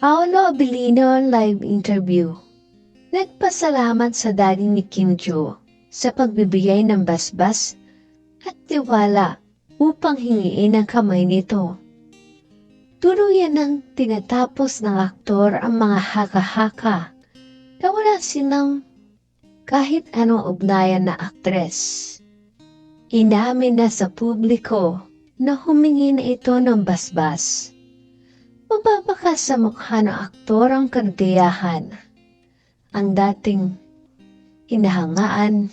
Paolo Abilino live interview. Nagpasalamat sa daddy ni Kim Jo sa pagbibigay ng basbas at tiwala upang hingiin ang kamay nito. Tuluyan ng tinatapos ng aktor ang mga haka-haka na wala silang kahit anong ugnayan na aktres. Inamin na sa publiko na humingi na ito ng basbas. Mababaka sa mukha ng aktor ang kantiyahan. Ang dating inahangaan,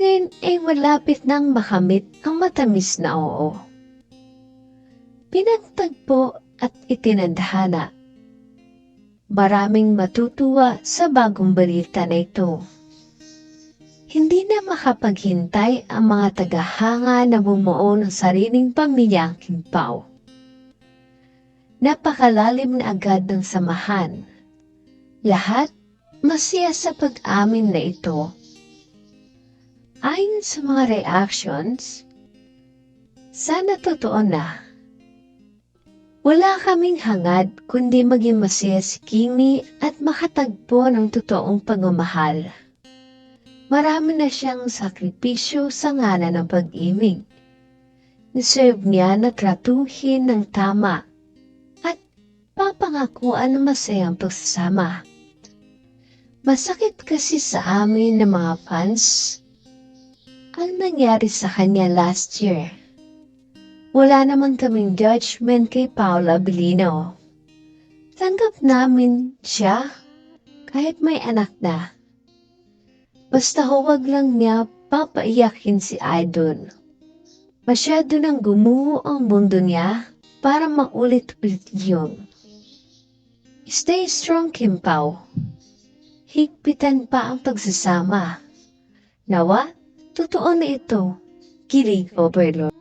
ngayon ay malapit nang makamit ang matamis na oo. Pinagtagpo at itinadhana. Maraming matutuwa sa bagong balita na ito. Hindi na makapaghintay ang mga tagahanga na bumuo ng sariling pamilyang Kimpaw. Napakalalim na agad ng samahan. Lahat masaya sa pag-amin na ito. Ayon sa mga reactions, sana totoo na. Wala kaming hangad kundi maging masaya si Kimi at makatagpo ng totoong pagmamahal. Marami na siyang sakripisyo sa ngana ng pag-ibig. Deserve niya na tratuhin ng tama papangakuan ng masayang pagsasama. Masakit kasi sa amin ng mga fans ang nangyari sa kanya last year. Wala naman kaming judgment kay Paula Belino. Tanggap namin siya kahit may anak na. Basta huwag lang niya papaiyakin si Idol. Masyado nang gumuho ang mundo niya para maulit-ulit yun. Stay strong, Kim Pao. Higpitan pa ang pagsasama. Nawa, totoo na ito. Kilig overload.